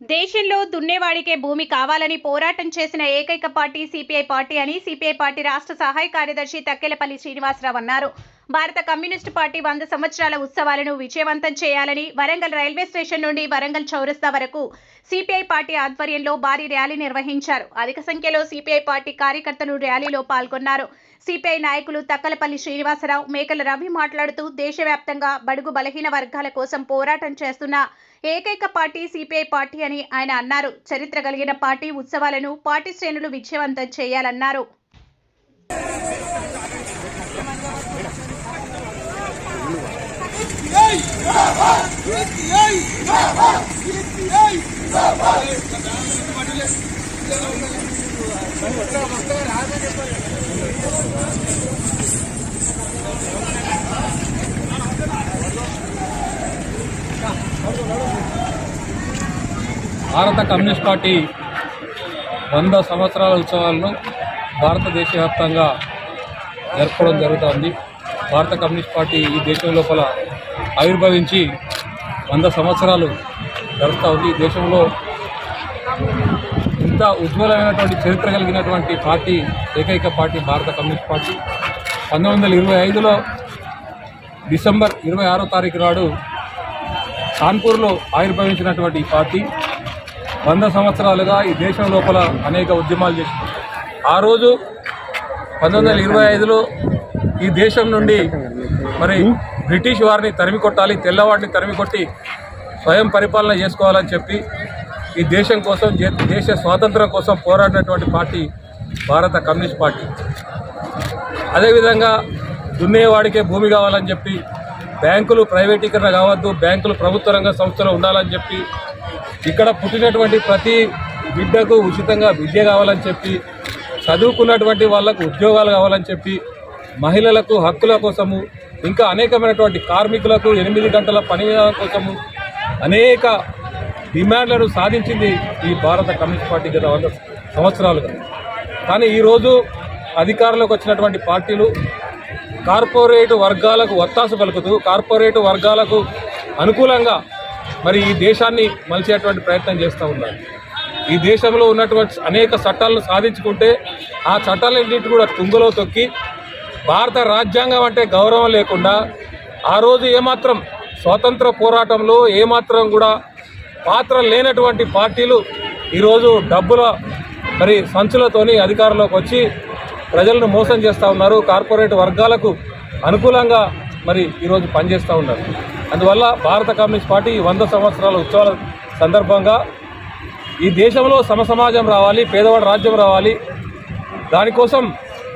దేశంలో దున్నేవాడికే భూమి కావాలని పోరాటం చేసిన ఏకైక పార్టీ సిపిఐ పార్టీ అని సిపిఐ పార్టీ రాష్ట్ర సహాయ కార్యదర్శి తక్కెలపల్లి శ్రీనివాసరావు అన్నారు. భారత కమ్యూనిస్టు పార్టీ వంద సంవత్సరాల ఉత్సవాలను విజయవంతం చేయాలని వరంగల్ రైల్వే స్టేషన్ నుండి వరంగల్ చౌరస్తా వరకు సిపిఐ పార్టీ ఆధ్వర్యంలో భారీ ర్యాలీ నిర్వహించారు. అధిక సంఖ్యలో సిపిఐ పార్టీ కార్యకర్తలు ర్యాలీలో పాల్గొన్నారు. సిపిఐ నాయకులు తక్కలపల్లి శ్రీనివాసరావు మేకల రవి మాట్లాడుతూ దేశవ్యాప్తంగా బడుగు బలహీన వర్గాల కోసం పోరాటం చేస్తున్న ఏకైక పార్టీ సిపిఐ పార్టీ అని ఆయన అన్నారు. చరిత్ర కలిగిన పార్టీ ఉత్సవాలను పార్టీ శ్రేణులు విజయవంతం చేయాలన్నారు. భారత కమ్యూనిస్ట్ పార్టీ వంద సంవత్సరాల ఉత్సవాలను భారతదేశ వ్యాప్తంగా జరపడం జరుగుతోంది. భారత కమ్యూనిస్ట్ పార్టీ ఈ దేశం లోపల ఆవిర్భవించి వంద సంవత్సరాలు గడుస్తూ ఉంది. ఈ దేశంలో ఇంత ఉజ్వలమైనటువంటి చరిత్ర కలిగినటువంటి పార్టీ ఏకైక పార్టీ భారత కమ్యూనిస్ట్ పార్టీ. పంతొమ్మిది వందల ఇరవై ఐదులో డిసెంబర్ ఇరవై ఆరో తారీఖు నాడు కాన్పూర్లో ఆవిర్భవించినటువంటి ఈ పార్టీ వంద సంవత్సరాలుగా ఈ దేశం లోపల అనేక ఉద్యమాలు చేసింది. ఆ రోజు పంతొమ్మిది వందల ఇరవై ఐదులో ఈ దేశం నుండి మరి బ్రిటిష్ వారిని తరిమి కొట్టాలి తెల్లవాడిని తరిమి కొట్టి స్వయం పరిపాలన చేసుకోవాలని చెప్పి ఈ దేశం కోసం దేశ స్వాతంత్రం కోసం పోరాడినటువంటి పార్టీ భారత కమ్యూనిస్ట్ పార్టీ. అదేవిధంగా దున్నేవాడికే భూమి కావాలని చెప్పి బ్యాంకులు ప్రైవేటీకరణ కావద్దు బ్యాంకులు ప్రభుత్వ రంగ సంస్థలు ఉండాలని చెప్పి ఇక్కడ పుట్టినటువంటి ప్రతి బిడ్డకు ఉచితంగా విద్య కావాలని చెప్పి చదువుకున్నటువంటి వాళ్ళకు ఉద్యోగాలు కావాలని చెప్పి మహిళలకు హక్కుల కోసము ఇంకా అనేకమైనటువంటి కార్మికులకు ఎనిమిది గంటల పని విధానం కోసము అనేక డిమాండ్లను సాధించింది ఈ భారత కమ్యూనిస్ట్ పార్టీ గత వంద సంవత్సరాలుగా. కానీ ఈరోజు అధికారంలోకి వచ్చినటువంటి పార్టీలు కార్పొరేట్ వర్గాలకు ఒత్తాసు పలుకుతూ కార్పొరేట్ వర్గాలకు అనుకూలంగా మరి ఈ దేశాన్ని మలిచేటువంటి ప్రయత్నం చేస్తూ ఉన్నారు. ఈ దేశంలో ఉన్నటువంటి అనేక చట్టాలను సాధించుకుంటే ఆ చట్టాలన్నింటి కూడా తుంగలో తొక్కి భారత రాజ్యాంగం అంటే గౌరవం లేకుండా ఆ రోజు ఏమాత్రం స్వాతంత్ర పోరాటంలో ఏమాత్రం కూడా పాత్ర లేనటువంటి పార్టీలు ఈరోజు డబ్బుల మరి సంచులతోని అధికారంలోకి వచ్చి ప్రజలను మోసం చేస్తూ ఉన్నారు. కార్పొరేట్ వర్గాలకు అనుకూలంగా మరి ఈరోజు పనిచేస్తూ ఉన్నారు. అందువల్ల భారత కమ్యూనిస్ట్ పార్టీ వంద సంవత్సరాల ఉత్సవాల సందర్భంగా ఈ దేశంలో సమసమాజం రావాలి పేదవాడి రాజ్యం రావాలి. దానికోసం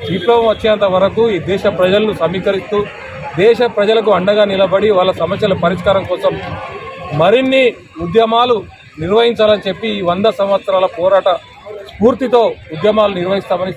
విప్లవం వచ్చేంత వరకు ఈ దేశ ప్రజలను సమీకరిస్తూ దేశ ప్రజలకు అండగా నిలబడి వాళ్ళ సమస్యల పరిష్కారం కోసం మరిన్ని ఉద్యమాలు నిర్వహించాలని చెప్పి ఈ వంద సంవత్సరాల పోరాట స్ఫూర్తితో ఉద్యమాలు నిర్వహిస్తామని